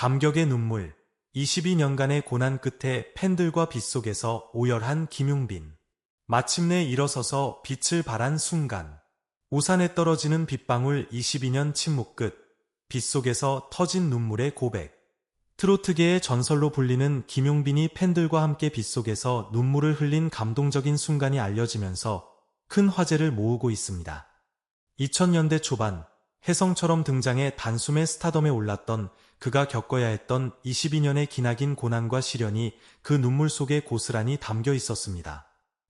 감격의 눈물, 22년간의 고난 끝에 팬들과 빗속에서 오열한 김용빈. 마침내 일어서서 빛을 발한 순간. 우산에 떨어지는 빗방울 22년 침묵 끝. 빗속에서 터진 눈물의 고백. 트로트계의 전설로 불리는 김용빈이 팬들과 함께 빗속에서 눈물을 흘린 감동적인 순간이 알려지면서 큰 화제를 모으고 있습니다. 2000년대 초반 혜성처럼 등장해 단숨에 스타덤에 올랐던 그가 겪어야 했던 22년의 기나긴 고난과 시련이 그 눈물 속에 고스란히 담겨 있었습니다.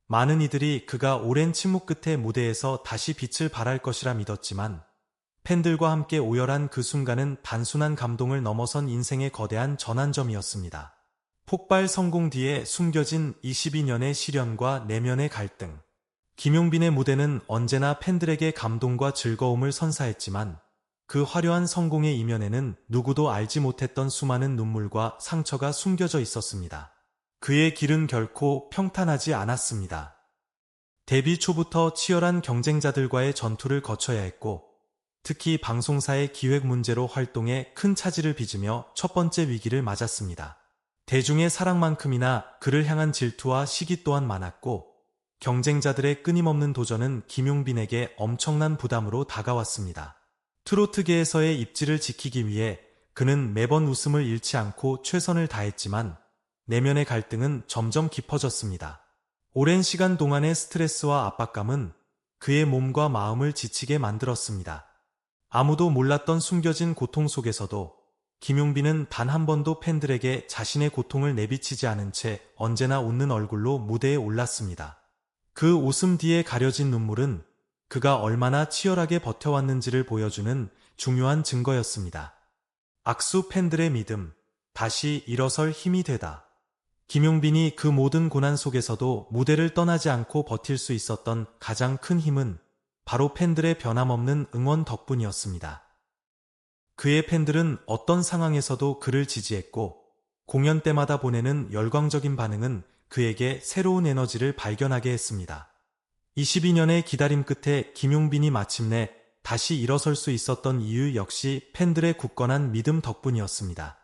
많은 이들이 그가 오랜 침묵 끝에 무대에서 다시 빛을 발할 것이라 믿었지만 팬들과 함께 오열한 그 순간은 단순한 감동을 넘어선 인생의 거대한 전환점이었습니다. 폭발 성공 뒤에 숨겨진 22년의 시련과 내면의 갈등. 김용빈의 무대는 언제나 팬들에게 감동과 즐거움을 선사했지만 그 화려한 성공의 이면에는 누구도 알지 못했던 수많은 눈물과 상처가 숨겨져 있었습니다. 그의 길은 결코 평탄하지 않았습니다. 데뷔 초부터 치열한 경쟁자들과의 전투를 거쳐야 했고 특히 방송사의 기획 문제로 활동에 큰 차질을 빚으며 첫 번째 위기를 맞았습니다. 대중의 사랑만큼이나 그를 향한 질투와 시기 또한 많았고 경쟁자들의 끊임없는 도전은 김용빈에게 엄청난 부담으로 다가왔습니다. 트로트계에서의 입지를 지키기 위해 그는 매번 웃음을 잃지 않고 최선을 다했지만 내면의 갈등은 점점 깊어졌습니다. 오랜 시간 동안의 스트레스와 압박감은 그의 몸과 마음을 지치게 만들었습니다. 아무도 몰랐던 숨겨진 고통 속에서도 김용빈은 단 한 번도 팬들에게 자신의 고통을 내비치지 않은 채 언제나 웃는 얼굴로 무대에 올랐습니다. 그 웃음 뒤에 가려진 눈물은 그가 얼마나 치열하게 버텨왔는지를 보여주는 중요한 증거였습니다. 악수 팬들의 믿음, 다시 일어설 힘이 되다. 김용빈이 그 모든 고난 속에서도 무대를 떠나지 않고 버틸 수 있었던 가장 큰 힘은 바로 팬들의 변함없는 응원 덕분이었습니다. 그의 팬들은 어떤 상황에서도 그를 지지했고 공연 때마다 보내는 열광적인 반응은 그에게 새로운 에너지를 발견하게 했습니다. 22년의 기다림 끝에 김용빈이 마침내 다시 일어설 수 있었던 이유 역시 팬들의 굳건한 믿음 덕분이었습니다.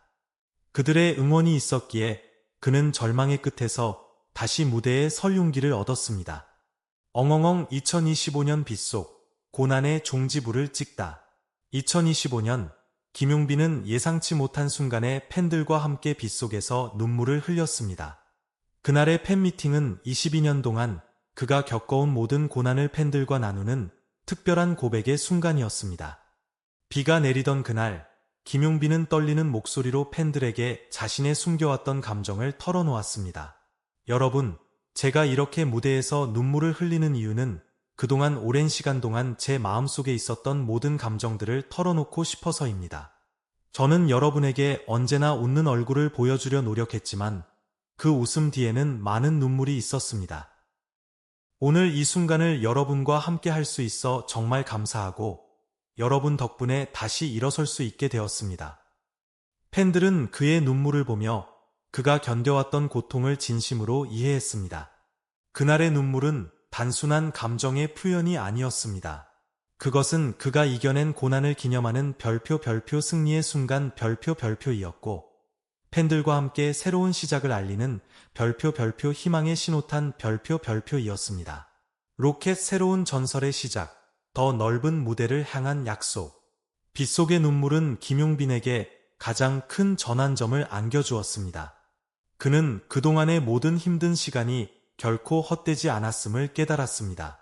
그들의 응원이 있었기에 그는 절망의 끝에서 다시 무대에 설 용기를 얻었습니다. 엉엉엉 2025년 빗속 고난의 종지부를 찍다. 2025년 김용빈은 예상치 못한 순간에 팬들과 함께 빗속에서 눈물을 흘렸습니다. 그날의 팬미팅은 22년 동안 그가 겪어온 모든 고난을 팬들과 나누는 특별한 고백의 순간이었습니다. 비가 내리던 그날 김용빈은 떨리는 목소리로 팬들에게 자신의 숨겨왔던 감정을 털어놓았습니다. 여러분, 제가 이렇게 무대에서 눈물을 흘리는 이유는 그동안 오랜 시간 동안 제 마음속에 있었던 모든 감정들을 털어놓고 싶어서입니다. 저는 여러분에게 언제나 웃는 얼굴을 보여주려 노력했지만 그 웃음 뒤에는 많은 눈물이 있었습니다. 오늘 이 순간을 여러분과 함께 할 수 있어 정말 감사하고 여러분 덕분에 다시 일어설 수 있게 되었습니다. 팬들은 그의 눈물을 보며 그가 견뎌왔던 고통을 진심으로 이해했습니다. 그날의 눈물은 단순한 감정의 표현이 아니었습니다. 그것은 그가 이겨낸 고난을 기념하는 별표 별표 승리의 순간 별표 별표이었고 팬들과 함께 새로운 시작을 알리는 별표 별표 희망의 신호탄 별표 별표이었습니다. 로켓 새로운 전설의 시작, 더 넓은 무대를 향한 약속. 빗속의 눈물은 김용빈에게 가장 큰 전환점을 안겨주었습니다. 그는 그동안의 모든 힘든 시간이 결코 헛되지 않았음을 깨달았습니다.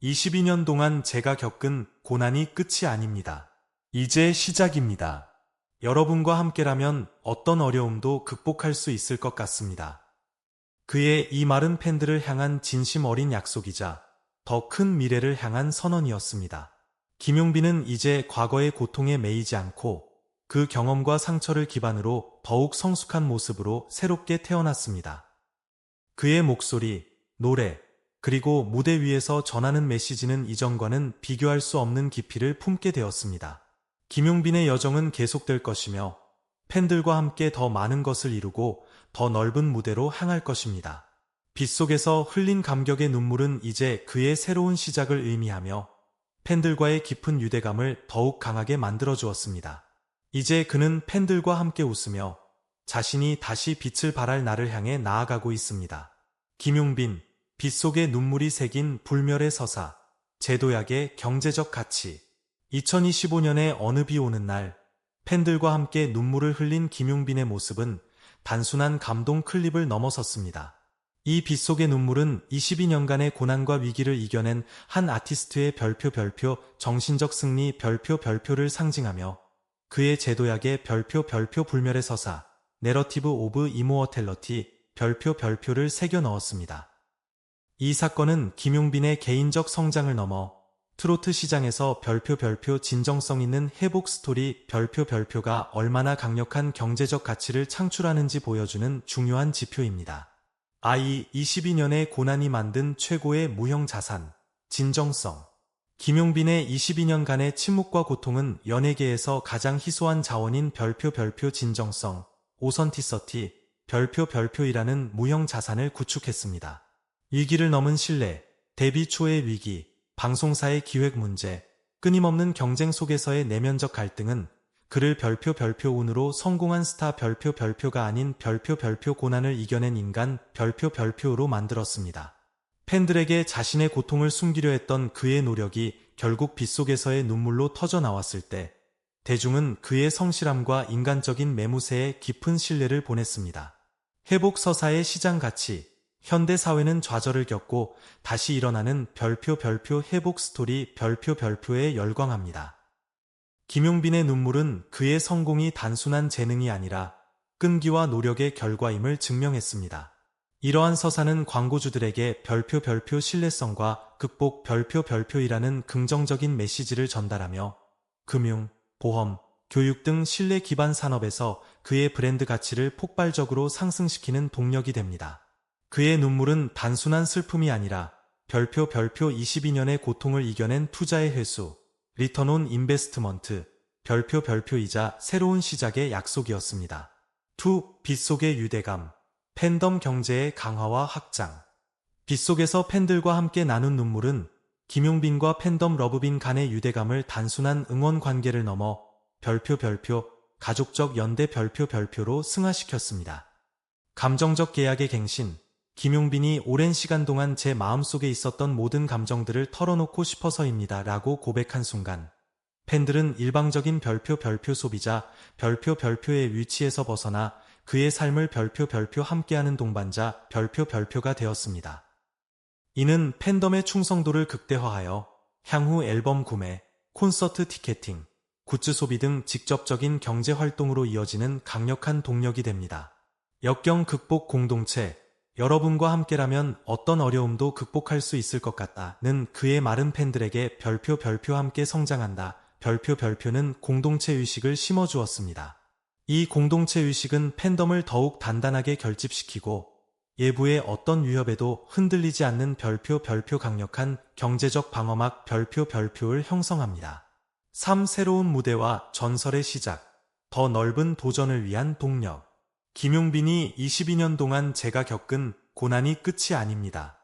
22년 동안 제가 겪은 고난이 끝이 아닙니다. 이제 시작입니다. 여러분과 함께라면 어떤 어려움도 극복할 수 있을 것 같습니다. 그의 이 마른 팬들을 향한 진심 어린 약속이자 더 큰 미래를 향한 선언이었습니다. 김용빈은 이제 과거의 고통에 매이지 않고 그 경험과 상처를 기반으로 더욱 성숙한 모습으로 새롭게 태어났습니다. 그의 목소리, 노래, 그리고 무대 위에서 전하는 메시지는 이전과는 비교할 수 없는 깊이를 품게 되었습니다. 김용빈의 여정은 계속될 것이며 팬들과 함께 더 많은 것을 이루고 더 넓은 무대로 향할 것입니다. 빗속에서 흘린 감격의 눈물은 이제 그의 새로운 시작을 의미하며 팬들과의 깊은 유대감을 더욱 강하게 만들어 주었습니다. 이제 그는 팬들과 함께 웃으며 자신이 다시 빛을 발할 날을 향해 나아가고 있습니다. 김용빈, 빗속에 눈물이 새긴 불멸의 서사, 제도약의 경제적 가치. 2025년에 어느 비 오는 날, 팬들과 함께 눈물을 흘린 김용빈의 모습은 단순한 감동 클립을 넘어섰습니다. 이 빗속의 눈물은 22년간의 고난과 위기를 이겨낸 한 아티스트의 별표 별표 정신적 승리 별표 별표를 상징하며 그의 제도약의 별표 별표 불멸의 서사 내러티브 오브 이모어텔러티 별표 별표를 새겨 넣었습니다. 이 사건은 김용빈의 개인적 성장을 넘어 트로트 시장에서 별표 별표 진정성 있는 회복 스토리 별표 별표가 얼마나 강력한 경제적 가치를 창출하는지 보여주는 중요한 지표입니다. 아이 22년의 고난이 만든 최고의 무형 자산, 진정성. 김용빈의 22년간의 침묵과 고통은 연예계에서 가장 희소한 자원인 별표 별표 진정성, 오선티서티, 별표 별표이라는 무형 자산을 구축했습니다. 위기를 넘은 신뢰, 데뷔 초의 위기, 방송사의 기획 문제, 끊임없는 경쟁 속에서의 내면적 갈등은 그를 별표 별표 운으로 성공한 스타 별표 별표가 아닌 별표 별표 고난을 이겨낸 인간 별표 별표로 만들었습니다. 팬들에게 자신의 고통을 숨기려 했던 그의 노력이 결국 빗속에서의 눈물로 터져 나왔을 때 대중은 그의 성실함과 인간적인 매무새에 깊은 신뢰를 보냈습니다. 회복 서사의 시장 가치, 현대 사회는 좌절을 겪고 다시 일어나는 별표 별표 회복 스토리 별표 별표에 열광합니다. 김용빈의 눈물은 그의 성공이 단순한 재능이 아니라 끈기와 노력의 결과임을 증명했습니다. 이러한 서사는 광고주들에게 별표 별표 신뢰성과 극복 별표 별표이라는 긍정적인 메시지를 전달하며 금융, 보험, 교육 등 신뢰 기반 산업에서 그의 브랜드 가치를 폭발적으로 상승시키는 동력이 됩니다. 그의 눈물은 단순한 슬픔이 아니라 별표 별표 22년의 고통을 이겨낸 투자의 회수, 리턴 온 인베스트먼트, 별표 별표이자 새로운 시작의 약속이었습니다. 투, 빗속의 유대감, 팬덤 경제의 강화와 확장. 빗속에서 팬들과 함께 나눈 눈물은 김용빈과 팬덤 러브빈 간의 유대감을 단순한 응원 관계를 넘어 별표 별표, 가족적 연대 별표 별표로 승화시켰습니다. 감정적 계약의 갱신, 김용빈이 오랜 시간 동안 제 마음속에 있었던 모든 감정들을 털어놓고 싶어서입니다. 라고 고백한 순간 팬들은 일방적인 별표 별표 소비자 별표 별표의 위치에서 벗어나 그의 삶을 별표 별표 함께하는 동반자 별표 별표가 되었습니다. 이는 팬덤의 충성도를 극대화하여 향후 앨범 구매, 콘서트 티켓팅, 굿즈 소비 등 직접적인 경제 활동으로 이어지는 강력한 동력이 됩니다. 역경 극복 공동체 여러분과 함께라면 어떤 어려움도 극복할 수 있을 것 같다는 그의 마른 팬들에게 별표 별표 함께 성장한다. 별표 별표는 공동체 의식을 심어주었습니다. 이 공동체 의식은 팬덤을 더욱 단단하게 결집시키고 예부의 어떤 위협에도 흔들리지 않는 별표 별표 강력한 경제적 방어막 별표 별표를 형성합니다. 3. 새로운 무대와 전설의 시작 더 넓은 도전을 위한 동력 김용빈이 22년 동안 제가 겪은 고난이 끝이 아닙니다.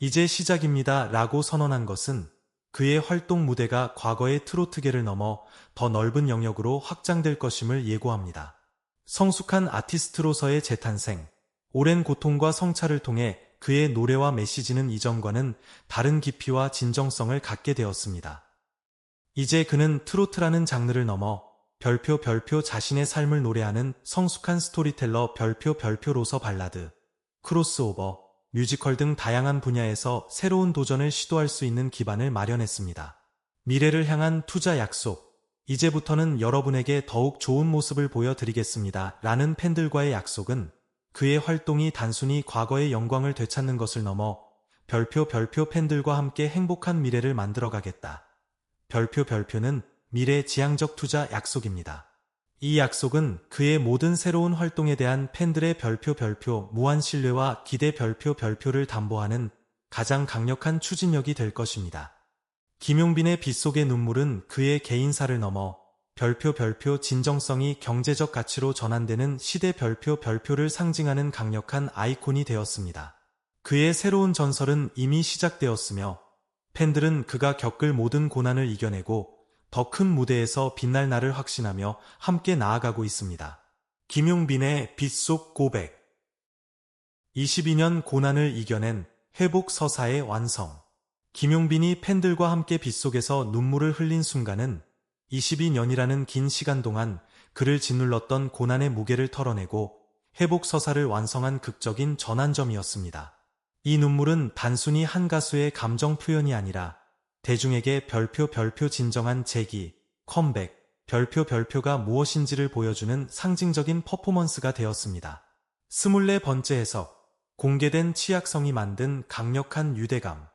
이제 시작입니다. 라고 선언한 것은 그의 활동 무대가 과거의 트로트계를 넘어 더 넓은 영역으로 확장될 것임을 예고합니다. 성숙한 아티스트로서의 재탄생, 오랜 고통과 성찰을 통해 그의 노래와 메시지는 이전과는 다른 깊이와 진정성을 갖게 되었습니다. 이제 그는 트로트라는 장르를 넘어 별표 별표 자신의 삶을 노래하는 성숙한 스토리텔러 별표 별표로서 발라드, 크로스오버, 뮤지컬 등 다양한 분야에서 새로운 도전을 시도할 수 있는 기반을 마련했습니다. 미래를 향한 투자 약속, 이제부터는 여러분에게 더욱 좋은 모습을 보여드리겠습니다. 라는 팬들과의 약속은 그의 활동이 단순히 과거의 영광을 되찾는 것을 넘어 별표 별표 팬들과 함께 행복한 미래를 만들어가겠다. 별표 별표는 미래 지향적 투자 약속입니다. 이 약속은 그의 모든 새로운 활동에 대한 팬들의 별표 별표 무한 신뢰와 기대 별표 별표를 담보하는 가장 강력한 추진력이 될 것입니다. 김용빈의 빗속의 눈물은 그의 개인사를 넘어 별표 별표 진정성이 경제적 가치로 전환되는 시대 별표 별표를 상징하는 강력한 아이콘이 되었습니다. 그의 새로운 전설은 이미 시작되었으며 팬들은 그가 겪을 모든 고난을 이겨내고 더 큰 무대에서 빛날 날을 확신하며 함께 나아가고 있습니다. 김용빈의 빗속 고백 22년 고난을 이겨낸 회복 서사의 완성 김용빈이 팬들과 함께 빗속에서 눈물을 흘린 순간은 22년이라는 긴 시간 동안 그를 짓눌렀던 고난의 무게를 털어내고 회복 서사를 완성한 극적인 전환점이었습니다. 이 눈물은 단순히 한 가수의 감정 표현이 아니라 대중에게 별표 별표 진정한 재기, 컴백, 별표 별표가 무엇인지를 보여주는 상징적인 퍼포먼스가 되었습니다. 24번째 해석, 공개된 치약성이 만든 강력한 유대감.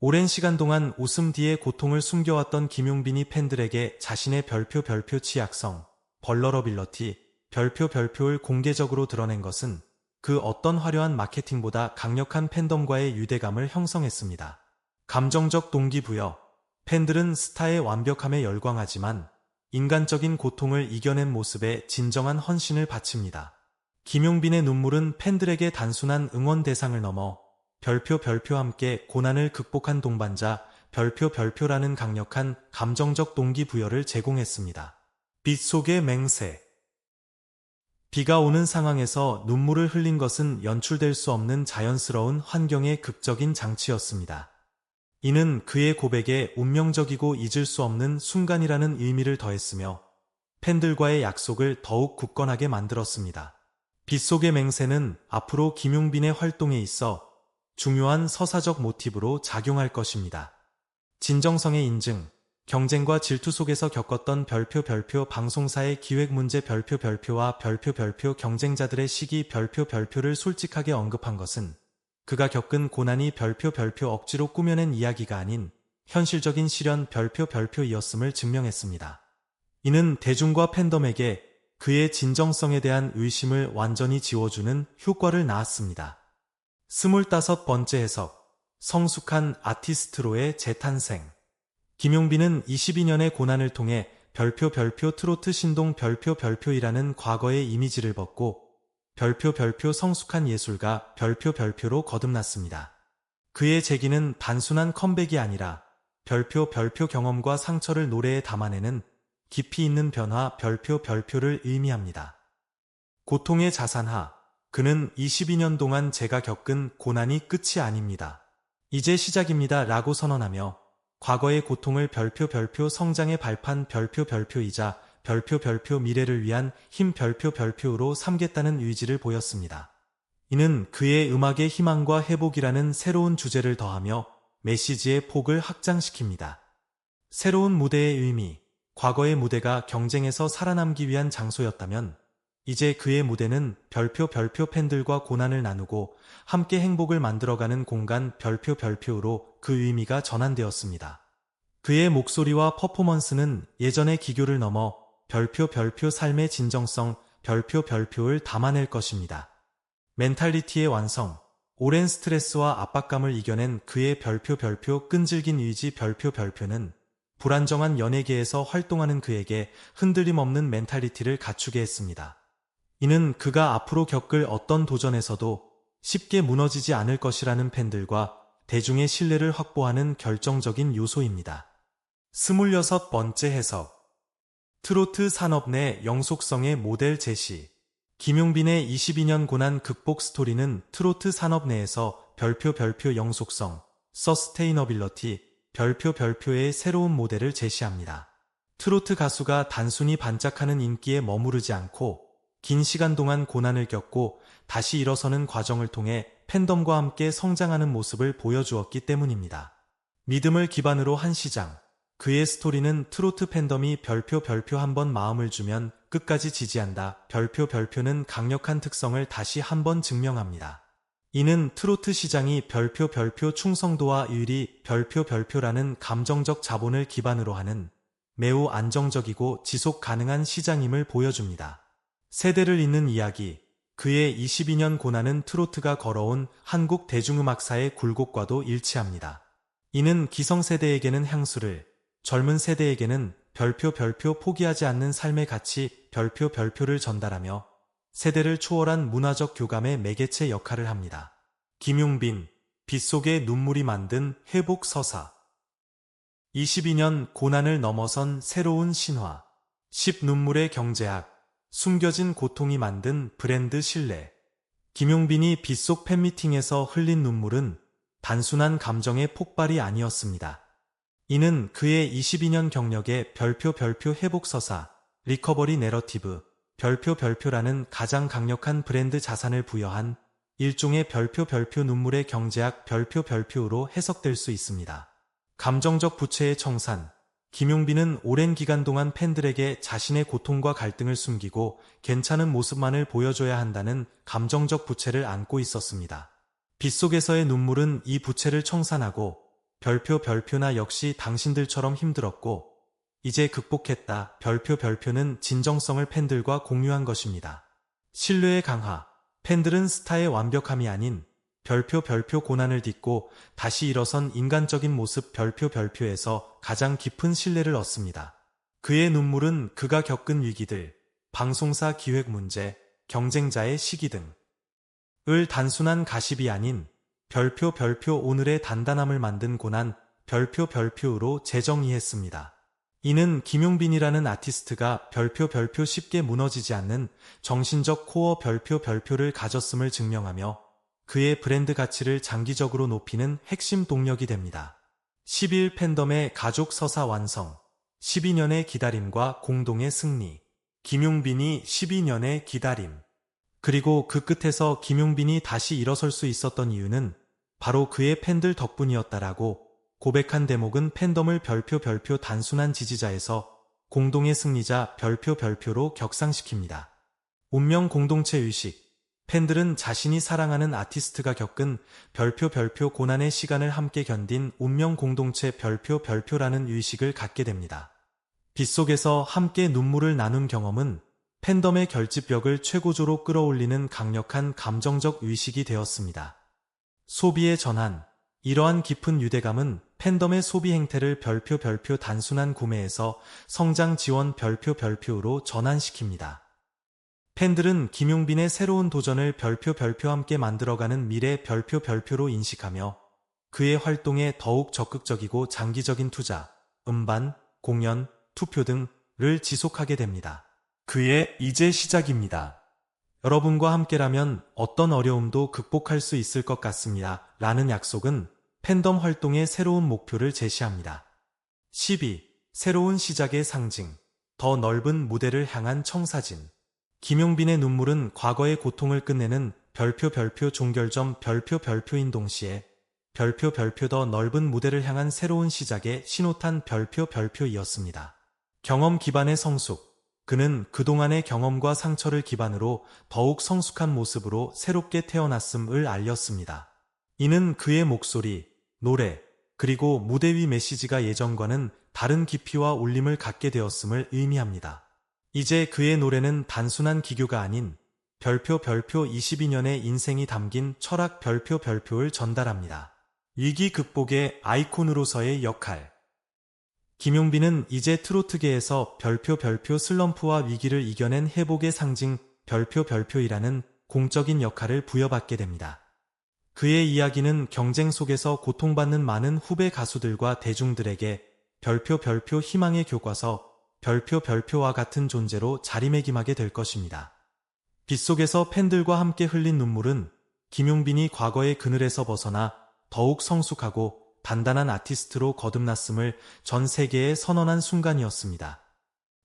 오랜 시간 동안 웃음 뒤에 고통을 숨겨왔던 김용빈이 팬들에게 자신의 별표 별표 치약성, 벌러러빌러티, 별표 별표를 공개적으로 드러낸 것은 그 어떤 화려한 마케팅보다 강력한 팬덤과의 유대감을 형성했습니다. 감정적 동기부여. 팬들은 스타의 완벽함에 열광하지만 인간적인 고통을 이겨낸 모습에 진정한 헌신을 바칩니다. 김용빈의 눈물은 팬들에게 단순한 응원 대상을 넘어 별표 별표 함께 고난을 극복한 동반자 별표 별표라는 강력한 감정적 동기부여를 제공했습니다. 빛 속의 맹세 비가 오는 상황에서 눈물을 흘린 것은 연출될 수 없는 자연스러운 환경의 극적인 장치였습니다. 이는 그의 고백에 운명적이고 잊을 수 없는 순간이라는 의미를 더했으며 팬들과의 약속을 더욱 굳건하게 만들었습니다. 빗속의 맹세는 앞으로 김용빈의 활동에 있어 중요한 서사적 모티브로 작용할 것입니다. 진정성의 인증, 경쟁과 질투 속에서 겪었던 별표 별표 방송사의 기획 문제 별표 별표와 별표 별표 경쟁자들의 시기 별표 별표를 솔직하게 언급한 것은 그가 겪은 고난이 별표 별표 억지로 꾸며낸 이야기가 아닌 현실적인 실현 별표 별표이었음을 증명했습니다. 이는 대중과 팬덤에게 그의 진정성에 대한 의심을 완전히 지워주는 효과를 낳았습니다. 스물다섯 번째 해석 성숙한 아티스트로의 재탄생 김용빈은 22년의 고난을 통해 별표 별표 트로트 신동 별표 별표이라는 과거의 이미지를 벗고 별표 별표 성숙한 예술가 별표 별표로 거듭났습니다. 그의 재기는 단순한 컴백이 아니라 별표 별표 경험과 상처를 노래에 담아내는 깊이 있는 변화 별표 별표를 의미합니다. 고통의 자산화. 그는 22년 동안 제가 겪은 고난이 끝이 아닙니다. 이제 시작입니다. 라고 선언하며 과거의 고통을 별표 별표 성장의 발판 별표 별표이자 별표 별표 미래를 위한 힘 별표 별표로 삼겠다는 의지를 보였습니다. 이는 그의 음악의 희망과 회복이라는 새로운 주제를 더하며 메시지의 폭을 확장시킵니다. 새로운 무대의 의미, 과거의 무대가 경쟁에서 살아남기 위한 장소였다면 이제 그의 무대는 별표 별표 팬들과 고난을 나누고 함께 행복을 만들어가는 공간 별표 별표로 그 의미가 전환되었습니다. 그의 목소리와 퍼포먼스는 예전의 기교를 넘어 별표 별표 삶의 진정성 별표 별표를 담아낼 것입니다. 멘탈리티의 완성, 오랜 스트레스와 압박감을 이겨낸 그의 별표 별표 끈질긴 의지 별표 별표는 불안정한 연예계에서 활동하는 그에게 흔들림 없는 멘탈리티를 갖추게 했습니다. 이는 그가 앞으로 겪을 어떤 도전에서도 쉽게 무너지지 않을 것이라는 팬들과 대중의 신뢰를 확보하는 결정적인 요소입니다. 스물여섯 번째 해석 트로트 산업 내 영속성의 모델 제시 김용빈의 22년 고난 극복 스토리는 트로트 산업 내에서 별표 별표 영속성, 서스테이너빌러티, 별표 별표의 새로운 모델을 제시합니다. 트로트 가수가 단순히 반짝하는 인기에 머무르지 않고 긴 시간 동안 고난을 겪고 다시 일어서는 과정을 통해 팬덤과 함께 성장하는 모습을 보여주었기 때문입니다. 믿음을 기반으로 한 시장. 그의 스토리는 트로트 팬덤이 별표 별표 한번 마음을 주면 끝까지 지지한다. 별표 별표는 강력한 특성을 다시 한번 증명합니다. 이는 트로트 시장이 별표 별표 충성도와 의리 별표 별표라는 감정적 자본을 기반으로 하는 매우 안정적이고 지속 가능한 시장임을 보여줍니다. 세대를 잇는 이야기, 그의 22년 고난은 트로트가 걸어온 한국 대중음악사의 굴곡과도 일치합니다. 이는 기성세대에게는 향수를, 젊은 세대에게는 별표 별표 포기하지 않는 삶의 가치 별표 별표를 전달하며 세대를 초월한 문화적 교감의 매개체 역할을 합니다. 김용빈, 빗속에 눈물이 만든 회복 서사 22년 고난을 넘어선 새로운 신화. 10 눈물의 경제학. 숨겨진 고통이 만든 브랜드 신뢰. 김용빈이 빗속 팬미팅에서 흘린 눈물은 단순한 감정의 폭발이 아니었습니다. 이는 그의 22년 경력의 별표 별표 회복서사, 리커버리 내러티브, 별표 별표라는 가장 강력한 브랜드 자산을 부여한 일종의 별표 별표 눈물의 경제학 별표 별표로 해석될 수 있습니다. 감정적 부채의 청산, 김용빈은 오랜 기간 동안 팬들에게 자신의 고통과 갈등을 숨기고 괜찮은 모습만을 보여줘야 한다는 감정적 부채를 안고 있었습니다. 빗속에서의 눈물은 이 부채를 청산하고 별표 별표나 역시 당신들처럼 힘들었고 이제 극복했다. 별표 별표는 진정성을 팬들과 공유한 것입니다. 신뢰의 강화. 팬들은 스타의 완벽함이 아닌 별표 별표 고난을 딛고 다시 일어선 인간적인 모습 별표 별표에서 가장 깊은 신뢰를 얻습니다. 그의 눈물은 그가 겪은 위기들, 방송사 기획 문제, 경쟁자의 시기 등을 단순한 가십이 아닌 별표 별표 오늘의 단단함을 만든 고난 별표 별표로 재정의했습니다. 이는 김용빈이라는 아티스트가 별표 별표 쉽게 무너지지 않는 정신적 코어 별표 별표를 가졌음을 증명하며 그의 브랜드 가치를 장기적으로 높이는 핵심 동력이 됩니다. 11 팬덤의 가족 서사 완성 12년의 기다림과 공동의 승리 김용빈이 12년의 기다림 그리고 그 끝에서 김용빈이 다시 일어설 수 있었던 이유는 바로 그의 팬들 덕분이었다라고 고백한 대목은 팬덤을 별표 별표 단순한 지지자에서 공동의 승리자 별표 별표로 격상시킵니다. 운명 공동체 의식 팬들은 자신이 사랑하는 아티스트가 겪은 별표 별표 고난의 시간을 함께 견딘 운명 공동체 별표 별표라는 의식을 갖게 됩니다. 빗속에서 함께 눈물을 나눈 경험은 팬덤의 결집력을 최고조로 끌어올리는 강력한 감정적 의식이 되었습니다. 소비의 전환. 이러한 깊은 유대감은 팬덤의 소비 행태를 별표 별표 단순한 구매에서 성장 지원 별표 별표로 전환시킵니다. 팬들은 김용빈의 새로운 도전을 별표 별표 함께 만들어가는 미래 별표 별표로 인식하며 그의 활동에 더욱 적극적이고 장기적인 투자, 음반, 공연, 투표 등을 지속하게 됩니다. 그의 이제 시작입니다. 여러분과 함께라면 어떤 어려움도 극복할 수 있을 것 같습니다. 라는 약속은 팬덤 활동의 새로운 목표를 제시합니다. 12. 새로운 시작의 상징. 더 넓은 무대를 향한 청사진. 김용빈의 눈물은 과거의 고통을 끝내는 별표 별표 종결점 별표 별표인 동시에 별표 별표 더 넓은 무대를 향한 새로운 시작의 신호탄 별표 별표이었습니다. 경험 기반의 성숙. 그는 그동안의 경험과 상처를 기반으로 더욱 성숙한 모습으로 새롭게 태어났음을 알렸습니다. 이는 그의 목소리, 노래, 그리고 무대 위 메시지가 예전과는 다른 깊이와 울림을 갖게 되었음을 의미합니다. 이제 그의 노래는 단순한 기교가 아닌 별표 별표 22년의 인생이 담긴 철학 별표 별표를 전달합니다. 위기 극복의 아이콘으로서의 역할 김용빈은 이제 트로트계에서 별표 별표 슬럼프와 위기를 이겨낸 회복의 상징 별표 별표이라는 공적인 역할을 부여받게 됩니다. 그의 이야기는 경쟁 속에서 고통받는 많은 후배 가수들과 대중들에게 별표 별표 희망의 교과서 별표 별표와 같은 존재로 자리매김하게 될 것입니다. 빗속에서 팬들과 함께 흘린 눈물은 김용빈이 과거의 그늘에서 벗어나 더욱 성숙하고 단단한 아티스트로 거듭났음을 전 세계에 선언한 순간이었습니다.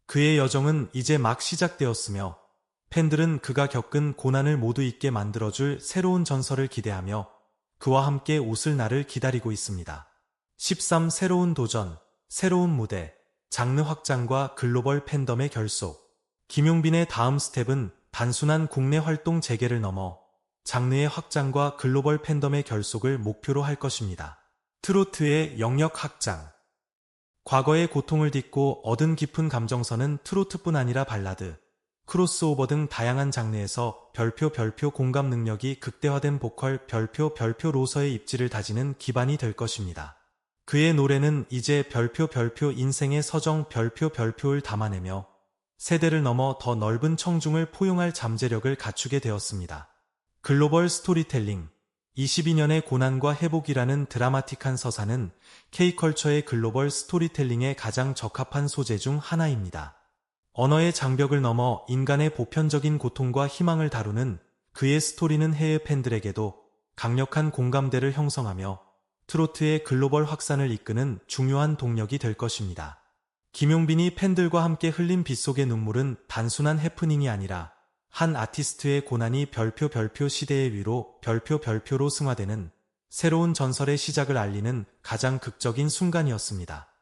그의 여정은 이제 막 시작되었으며 팬들은 그가 겪은 고난을 모두 잊게 만들어줄 새로운 전설을 기대하며 그와 함께 웃을 날을 기다리고 있습니다. 13 새로운 도전, 새로운 무대, 장르 확장과 글로벌 팬덤의 결속. 김용빈의 다음 스텝은 단순한 국내 활동 재개를 넘어 장르의 확장과 글로벌 팬덤의 결속을 목표로 할 것입니다. 트로트의 영역 확장 과거의 고통을 딛고 얻은 깊은 감정선은 트로트뿐 아니라 발라드, 크로스오버 등 다양한 장르에서 별표 별표 공감 능력이 극대화된 보컬 별표 별표로서의 입지를 다지는 기반이 될 것입니다. 그의 노래는 이제 별표 별표 인생의 서정 별표 별표를 담아내며 세대를 넘어 더 넓은 청중을 포용할 잠재력을 갖추게 되었습니다. 글로벌 스토리텔링 22년의 고난과 회복이라는 드라마틱한 서사는 K컬처의 글로벌 스토리텔링에 가장 적합한 소재 중 하나입니다. 언어의 장벽을 넘어 인간의 보편적인 고통과 희망을 다루는 그의 스토리는 해외 팬들에게도 강력한 공감대를 형성하며 트로트의 글로벌 확산을 이끄는 중요한 동력이 될 것입니다. 김용빈이 팬들과 함께 흘린 빗속의 눈물은 단순한 해프닝이 아니라 한 아티스트의 고난이 별표 별표 시대의 위로 별표 별표로 승화되는 새로운 전설의 시작을 알리는 가장 극적인 순간이었습니다.